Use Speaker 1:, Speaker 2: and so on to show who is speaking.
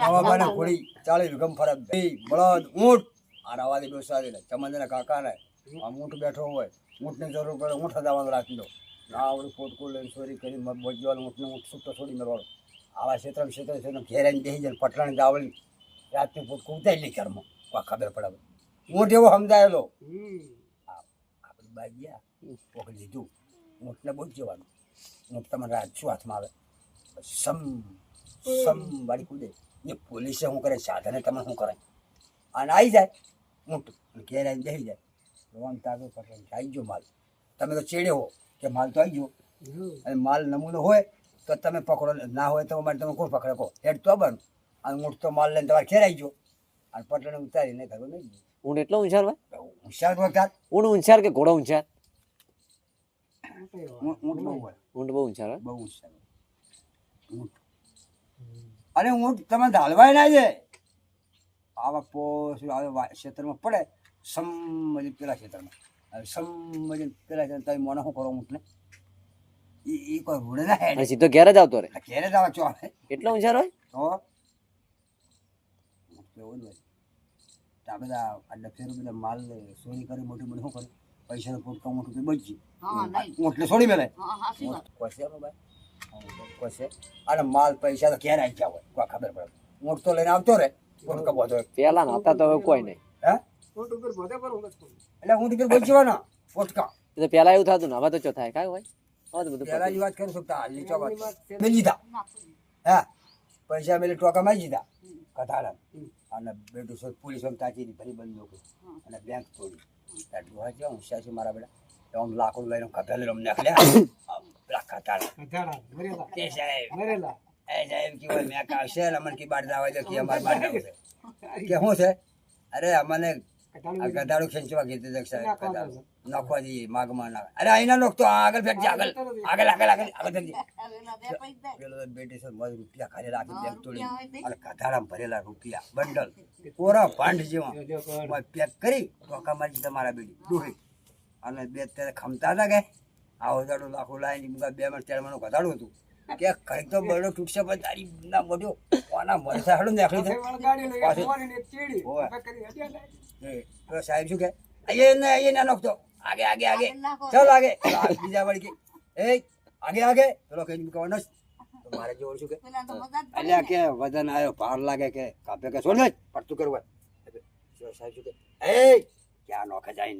Speaker 1: રાખવા
Speaker 2: કોળી ચાલે વિગમ ફરક. બે બળદ ઊંટ. આ રવાદી બેસવા દે ચમંદના કાકાને. આ ઊંટ બેઠો હોય. ઊંટની જરૂર પડે ઊંટ હદાવાનું રાખી દો. આ આવડું પોટકું લઈને ચોરી કરી બોજવાનું ઊંટને ઊંટ છૂટતો છોડી મેળવાનો આવા ક્ષેત્ર ક્ષેત્ર છે ઘેરાઈને બેસી જાય પટલાની દાવળી રાતની પોટકું ઉતારી લે ઘરમાં. કોઈ ખબર પડે ઊંટ એવો સમજાયેલો આપણે બાઈ ગયા. પોક લીધું. ઊંટને બહુ જ જવાનું. ઊંટ તમારે રાત શું હાથમાં આવે? સમ સમ કુદે એ પોલીસે શું કરે? સાધને તમે શું કરે? અને આવી જાય મોટું. અને ઘેર આવીને બેસી જાય. રોવાનું તાગો પટેલ આવી ગયો માલ. તમે તો ચેડે હો કે માલ તો આવી ગયો. અને માલ નમૂનો હોય તો તમે પકડો. ના હોય તો અમારે તમે કોણ પકડે કહો? હેડ તો બન. અને ઊંટ તો માલ લઈને તમારે ઘેર આવી ગયો. અને પટલે ઉતારીને ઘરે નહીં. ગયો
Speaker 3: ઊંટ એટલો ઊંચાર ભાઈ
Speaker 2: હોશિયાર વખત
Speaker 3: ઊંટ ઊંચાર કે ઘોડો ઊંચાર
Speaker 2: ઊંટ બહુ હોય.
Speaker 3: ઊંટ બહુ ઊંચાર હોય?
Speaker 2: બહુ હોશિયાર ઊંટ અને હું તમે ઢાલવાય ના છે. આવા પોસ આવે ક્ષેત્રમાં પડે. સમજી પેલા ક્ષેત્રમાં. હવે સમજી પેલા ક્ષેત્ર તમે મને શું કરો ઊંટને એ એ કોઈ રૂડે ના હેડે
Speaker 3: સીધો ઘેર જ આવતો
Speaker 2: રે ઘેરે જ આવે ચો
Speaker 3: એટલો ઊંચાર હોય?
Speaker 2: તો? એવું જ હોય. આ બધા આ ફેરું બધા માલ લે, ચોરી કરી મોટી મોટી શું કરે? પૈસાનો પોટકા મોટું બચી
Speaker 1: હા નહીં.
Speaker 2: ઊંટને છોડી મેલે.
Speaker 1: હા હાસી
Speaker 2: કોસે અને માલ પૈસા તો ક્યારે આવી ગયા હોય. કોઈ ખબર પડે. ઊંટ તો લઈને આવતો રે ઊંટ કબો તો
Speaker 3: પેલા ના તો કોઈ નહીં.
Speaker 2: હે? એટલે ઊંટ ઉપર બોલવાનો પોટકા
Speaker 3: ફોટકા. એટલે પેલા એવું થતું ને હવે તો ચો થાય. કાય હોય? હવે બધું
Speaker 2: પેલા ની વાત કરું છું હાલની વાત મેં લીધા. હે? પૈસા મેલે ટોકા માં જીધા કથાડા અને બેટું છો પોલીસ તાચી ફરી બંધ અને બેંક તોડી. ત્યાં ડોહા છે હોશિયાર છે મારા બેટા. એમ આમ લાકડું લઈને કથા લઈને અમને કથાડા તે સાહેબ. એ સાહેબ કે હોય મેં આવશે અમને કી બાર દાવા કે અમારે બાર છે. કે શું છે? અરે અમને ગધાડું ખેંચવા કીધું છે સાહેબ ગધાડું. નાખવા જઈએ માગમાં ના. અરે અહીંના લોકો તો આગળ ફેંકજે આગળ. આગળ આગળ આગળ આગળ ફેંકજે. પેલો બેટી છે મજ રૂપિયા ખાલી રાખી તોડી અને કથાડામાં ભરેલા રૂપિયા બંડલ કોરા ભાંડ જેવા. પેક કરી ટોકા મારી તમારા બેટી. ડૂહી અને બે ત્યારે ખમતા હતા કે? આવો વધારો લાખો લાઈને મુકા બે માં ચારમાં કથાડું હતું. કે કઈ તો બરડો તૂટશે પણ તારી ના મોઢો કોના મરસા હાડું નાખી તો સાહેબ શું કે? અહીંયા ને અહીંયા ના નોખતો. આગે આગે આગે. ચાલો આગે. બીજા વળી કે એ આગે આગે. ચલો કઈ મૂકવાનો તો મારે જેવું શું કે અલ્યા કે વજન આવ્યો ભાર લાગે કે કાપે કે છોડ ને પડતું કરવું. સાહેબ શું કે એ ક્યાં નોખે જાય